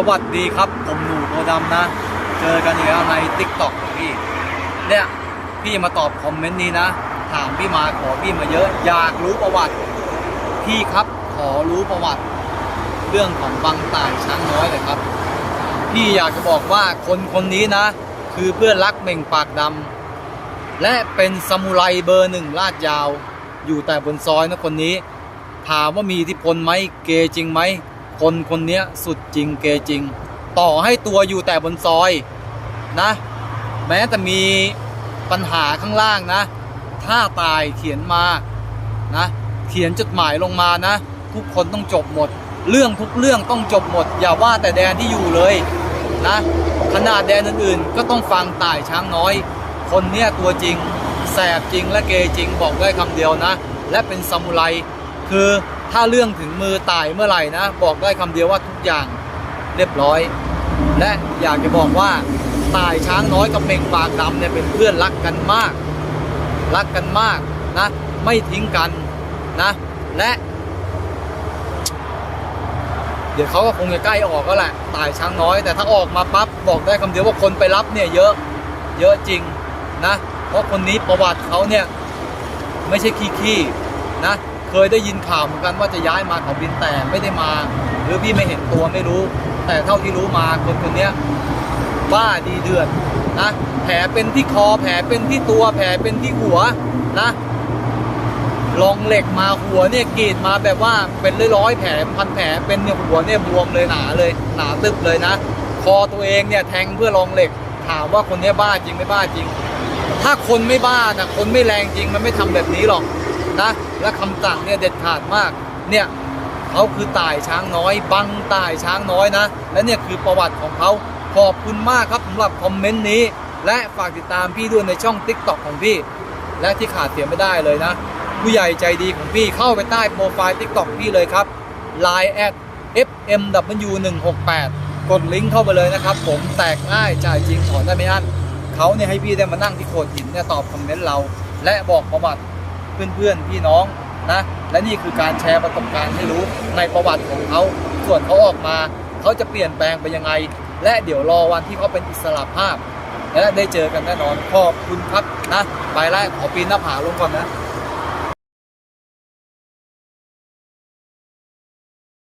สวัสดีครับ ผมหนูโพดำนะ เจอกันอีกแล้วใน t ิ k t o k ของพี่ เนี่ย พี่มาตอบคอมเมนต์นี้นะ ถามพี่มาขอพี่มาเยอะ อยากรู้ประวัติ พี่ครับขอรู้ประวัติ เรื่องของบังต่ายช้างน้อยเลยครับ พี่อยากจะบอกว่าคนคนนี้นะ คือเพื่อนรักเม่งปากดำและเป็นซามูไรเบอร์หนึ่งลาดยาว อยู่แต่บนซอยนะคนนี้ ถามว่ามีอิทธิพลไหมเกย์จริงไหม คนคนเนี้ยสุดจริงเกจริง ต่อให้ตัวอยู่แต่บนซอยนะ แม้แต่มีปัญหาข้างล่างนะ ถ้าตายเขียนมานะ เขียนจดหมายลงมานะ ทุกคนต้องจบหมด เรื่องทุกเรื่องต้องจบหมด อย่าว่าแต่แดนที่อยู่เลยนะขนาดแดนอื่นๆ ก็ต้องฟังตายช้างน้อย คนเนี้ยตัวจริงแสบจริงและเกจริงบอกได้คำเดียวนะ และเป็นซามูไร คือถ้าเรื่องถึงมือตายเมื่อไหร่นะ บอกได้คำเดียวว่าทุกอย่างเรียบร้อย และอยากจะบอกว่าตายช้างน้อยกับเมงปากดำเนี่ยเป็นเพื่อนรักกันมาก รักกันมากนะ ไม่ทิ้งกันนะ และ เดี๋ยวเขาก็คงจะใกล้ออกก็แหละตายช้างน้อย แต่ถ้าออกมาปั๊บบอกได้คำเดียวว่าคนไปรับเนี่ยเยอะเยอะจริงนะ เพราะคนนี้ประวัติเขาเนี่ย ไม่ใช่ขี้ๆนะ เคยได้ยินข่าวเหมือนกันว่าจะย้ายมาเขาบินแต่ไม่ได้มา หรือพี่ไม่เห็นตัวไม่รู้ แต่เท่าที่รู้มาคนคนนี้บ้าดีเดือดนะแผลเป็นที่คอแผลเป็นที่ตัวแผลเป็นที่หัวนะลองเหล็กมาหัวเนี่ยกรีดมาแบบว่าเป็นร้อยๆแผลพันแผลเป็นเนี่ยหัวเนี่ยบวมเลยหนาเลยหนาตึบเลยนะ คอตัวเองเนี่ยแทงเพื่อลองเหล็ก ถามว่าคนนี้บ้าจริงไม่บ้าจริง ถ้าคนไม่บ้านะคนไม่แรงจริงมันไม่ทำแบบนี้หรอก นะ และคำสั่งเนี่ยเด็ดขาดมาก เนี่ยเขาคือตายช้างน้อย บังตายช้างน้อยนะ และเนี่ยคือประวัติของเขาขอบคุณมากครับสำหรับคอมเมนต์นี้ และฝากติดตามพี่ด้วยในช่อง t ิ k t o k ของพี่ และที่ขาดเสียไม่ได้เลยนะ ผู้ใหญ่ใจดีของพี่เข้าไปใต้โปรไฟล์ t ิ k t o k พี่เลยครับ Line at fmw168 กดลิงก์เข้าไปเลยนะครับ ผมแตกง่ายจ่ายจริงถอนได้ไม่อั้นเขาเนี่ยให้พี่ได้มานั่งที่โขดหินเนี่ยตอบคอมเมนต์เรา และบอกประวัติ เพื่อนๆพี่น้องนะและนี่คือการแชร์ประสบการณ์ให้รู้ในประวัติของเขาส่วนเขาออกมาเขาจะเปลี่ยนแปลงไปยังไง และเดี๋ยวรอวันที่เขาเป็นอิสระภาพ และได้เจอกันแน่นอนขอบคุณครับนะไปแล้วขอปีนหน้าผาลงก่อนนะ